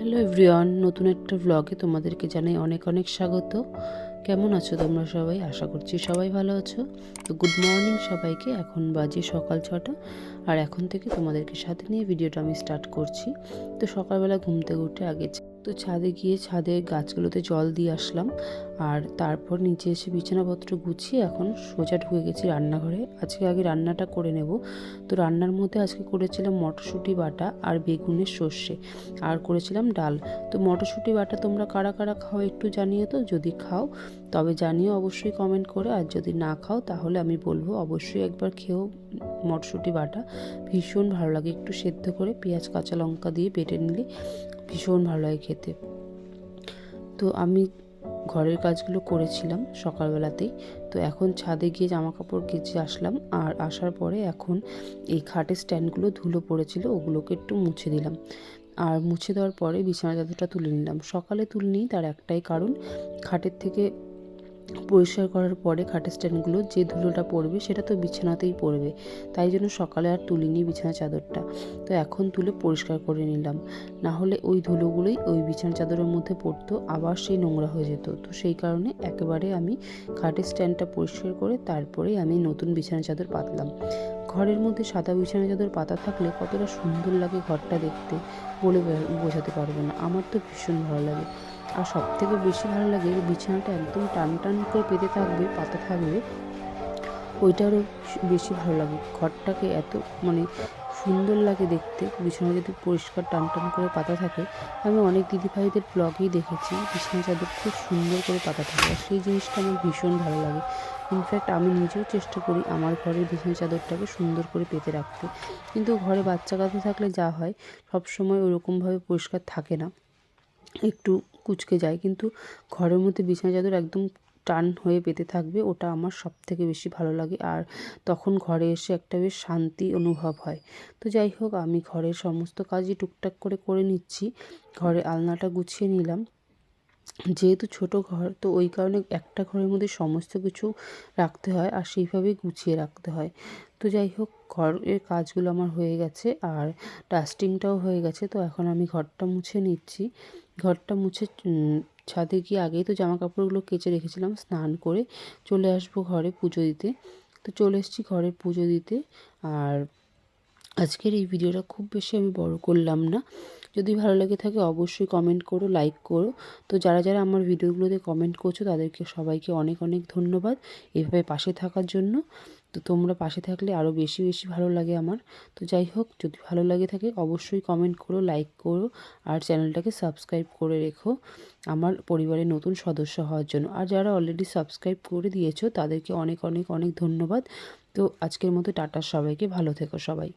Hello everyone নতুন একটা ব্লগে তোমাদেরকে জানাই অনেক অনেক স্বাগত। কেমন আছো তোমরা সবাই? আশা করছি সবাই ভালো আছো। তো গুড মর্নিং সবাইকে, এখন বাজে সকাল ছটা। আর এখন থেকে তোমাদেরকে সাথে নিয়ে ভিডিওটা আমি স্টার্ট করছি। তো সকালবেলা ঘুম থেকে উঠে আগে তো ছাদে গিয়ে ছাদে গাছগুলোতে জল দিয়ে আসলাম। আর তারপর নিচে এসে বিছানাপত্র গুছিয়ে এখন সোজা ঢুকে গেছি রান্নাঘরে। আজকে আগে রান্নাটা করে নেব। তো রান্নার মধ্যে আজকে করেছিলাম মটরশুঁটি বাটা আর বেগুনের সর্ষে। আর করেছিলাম ডাল। তো মটরশুঁটি বাটা তোমরা কারা কারা খাও একটু জানিয়ে তো, যদি খাও তবে জানিও অবশ্যই কমেন্ট করে। আর যদি না খাও তাহলে আমি বলব অবশ্যই একবার খেয়েও মটরশুঁটি বাটা। ভীষণ ভালো লাগে একটু সেদ্ধ করে পেঁয়াজ, কাঁচা লঙ্কা দিয়ে বেটে নিলে। ভীষণ ভালো লাগে খেতে। তো আমি ঘরের কাজগুলো করেছিলাম সকালবেলাতেই। তো এখন ছাদে গিয়ে জামা কাপড় কেচে আসলাম আর আসার পরে এখন এই খাটের স্ট্যান্ডগুলো ধুলো পড়েছিল, ওগুলোকে একটু মুছে দিলাম। আর মুছে দেওয়ার পরে বিছানা চাদরটা তুলে নিলাম। সকালে তুলে নিই তার একটাই কারণ, খাটের থেকে পরিষ্কার করার পরে খাটের স্ট্যান্ডগুলো যে ধুলোটা পড়বে সেটা তো বিছানাতেই পড়বে। তাই জন্য সকালে আর তুলিনি বিছানা চাদরটা। তো এখন তুলে পরিষ্কার করে নিলাম। না হলে ওই ধুলোগুলোই ওই বিছানা চাদরের মধ্যে পড়তো, আবার সেই নোংরা হয়ে যেত। তো সেই কারণে একেবারে আমি খাটের স্ট্যান্ডটা পরিষ্কার করে তারপরেই আমি নতুন বিছানা চাদর পাতলাম। ঘরের মধ্যে সাদা বিছানা চাদর পাতা থাকলে কতটা সুন্দর লাগে ঘরটা দেখতে বলে বোঝাতে পারব না। আমার তো ভীষণ ভালো লাগে। আর সব থেকে বেশি ভালো লাগে, বিছানাটা একদম টান টান করে পেতে থাকবে, পাতা থাকবে, ওইটারও বেশি ভালো লাগে। ঘরটাকে এত মানে সুন্দর লাগে দেখতে, বিছানা যদি পরিষ্কার টান টান করে পাতা থাকে। আমি অনেক দিদিভাইদের ব্লগেই দেখেছি, বিছানা চাদর খুব সুন্দর করে পাতা থাকে আর সেই জিনিসটা আমার ভীষণ ভালো লাগে। ইনফ্যাক্ট আমি নিজেও চেষ্টা করি আমার ঘরের বিছানা চাদরটাকে সুন্দর করে পেতে রাখতে। কিন্তু ঘরে বাচ্চা কাছে থাকলে যা হয়, সবসময় ওরকমভাবে পরিষ্কার থাকে না। একটু কুচকে যায়। কিন্তু ঘরের মধ্যে বিছানা চাদর একদম টান হয়ে পেতে থাকবে, ওটা আমার সব থেকে বেশি ভালো লাগে। আর তখন ঘরে এসে একটা বেশ শান্তি অনুভব হয়। তো যাই হোক, আমি ঘরের সমস্ত কাজই টুকটাক করে করে নিচ্ছি। ঘরে আলনাটা গুছিয়ে নিলাম। যেহেতু ছোট ঘর, তো ওই কারণে একটা ঘরের মধ্যে সমস্ত কিছু রাখতে হয় আর সেইভাবেই গুছিয়ে রাখতে হয়। তো যাই হোক, ঘরের কাজগুলো আমার হয়ে গেছে আর ডাস্টিংটাও হয়ে গেছে, তো এখন আমি ঘরটা মুছে নিচ্ছি। ঘরটা মুছে ছাদে গিয়ে আগেই তো জামা কাপড়গুলো কেচে রেখেছিলাম, স্নান করে চলে আসব ঘরে পুজো দিতে। তো চলে এসেছি ঘরে পুজো দিতে আর আজকের এই ভিডিওটা খুব বেশি আমি বড় করলাম না। যদি ভালো লেগে থাকে অবশ্যই কমেন্ট করো লাইক করো। তো যারা যারা আমার ভিডিওগুলোতে কমেন্ট করছ, তাদেরকে সবাইকে অনেক অনেক ধন্যবাদ এভাবে পাশে থাকার জন্য। তো তোমরা পাশে থাকলে আরও বেশি বেশি ভালো লাগে আমার। তো যাই হোক, যদি ভালো লাগে থাকে অবশ্যই কমেন্ট করো লাইক করো আর চ্যানেলটাকে সাবস্ক্রাইব করে রেখো আমার পরিবারের নতুন সদস্য হওয়ার জন্য। আর যারা অলরেডি সাবস্ক্রাইব করে দিয়েছ, তাদেরকে অনেক অনেক অনেক ধন্যবাদ। তো আজকের মতো টাটা সবাইকে, ভালো থেকো সবাই।